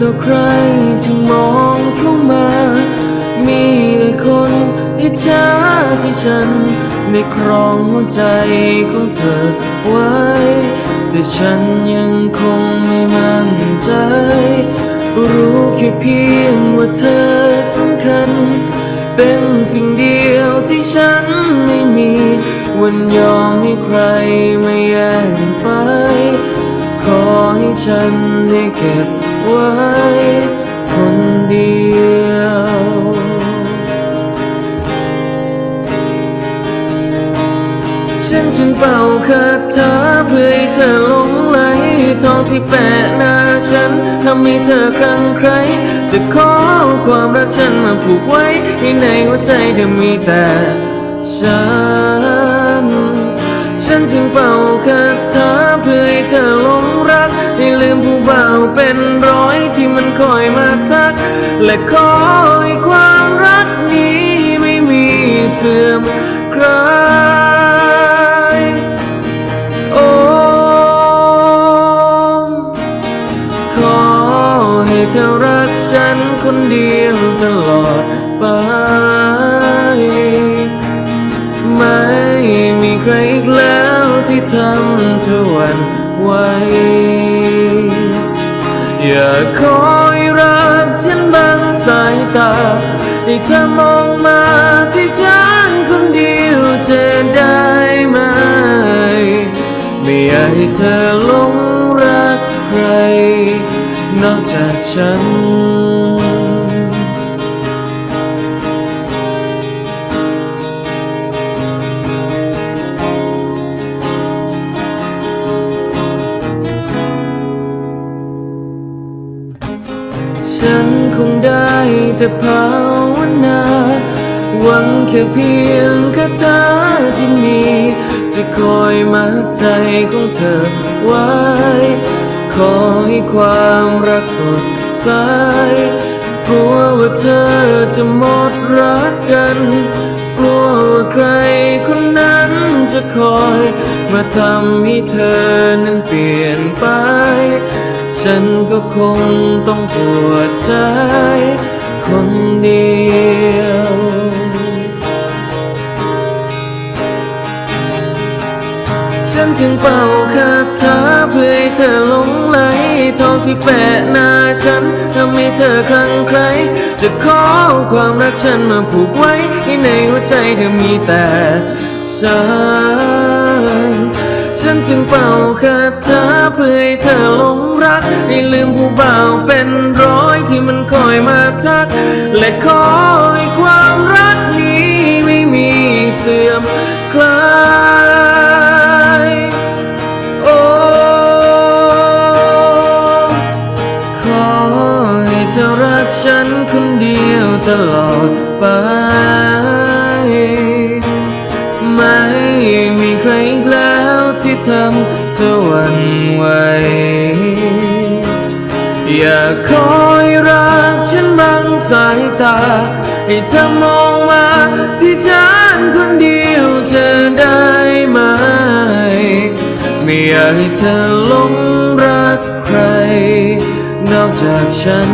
ต่อใครที่มองเข้ามา มีแต่คนอิจฉาที่ฉันได้ครองหัวใจของเธอไว้ แต่ฉันยังคงไม่มั่นใจ รู้แค่เพียงว่าเธอสำคัญ เป็นสิ่งเดียวที่ฉันไม่มี วันยอมให้ใครมาแย่งไป ขอให้ฉันได้เก็บ ไว้คนเดียว ฉันจึงเป่าคาถาเพื่อให้เธอหลงไหลทองที่แปะหน้าฉันทำให้เธอคลั่งใคร จะขอความรักฉันมาผูกไว้ให้ในหัวใจเธอมีแต่ฉัน ฉันจึงเป่าคาถ และขอให้ความรักนี้ไม่มีเสื่อมคลายโอ้ขอให้เธอรักฉันคนเดียวตลอดไป ไม่มีใครอีกแล้วที่ทำเธอหวันไหวอย่าคอยรักฉันบาง สายตาให้เธอมองมาที่ฉันคนเดียวจะได้ไหม ไม่อยากให้เธอหลงรักใคร นอกจากฉัน ได้แต่ภาวนา หวังแค่เพียงคาถาที่มี จะคอยมัดใจของเธอไว้ ขอให้ความรักสดใสกลัวว่าเธอจะหมดรักกันกลัวว่าใครคนนั้นจะคอย มาทำให้เธอนั้นเปลี่ยน ฉันก็คงต้องปวดใจคนเดียว ฉันจึงเป่าคาถาเพื่อให้เธอหลงไหลทองที่แปะหน้าฉันทำให้เธอคลั่งไคล้จะขอความรักฉันมาผูกไว้ ให้ในหัวใจเธอมีแต่ฉัน นจึงเป่าคาถาเพื่อให้เธอหลงรักให้ลืมผู้บ่าวเป็นร้อยที่มันคอยมาทัก และขอให้ความรักนี้ไม่มีเสื่อมคลายโอ้ขอให้เธอรักฉันคนเดียวตลอดไป ทำเธอหวั่นไหวอย่าคอยรักฉันบางสายตา ให้เธอมองมาที่ฉันคนเดียวจะได้ไหม ไม่อยากให้เธอหลงรักใคร นอกจากฉัน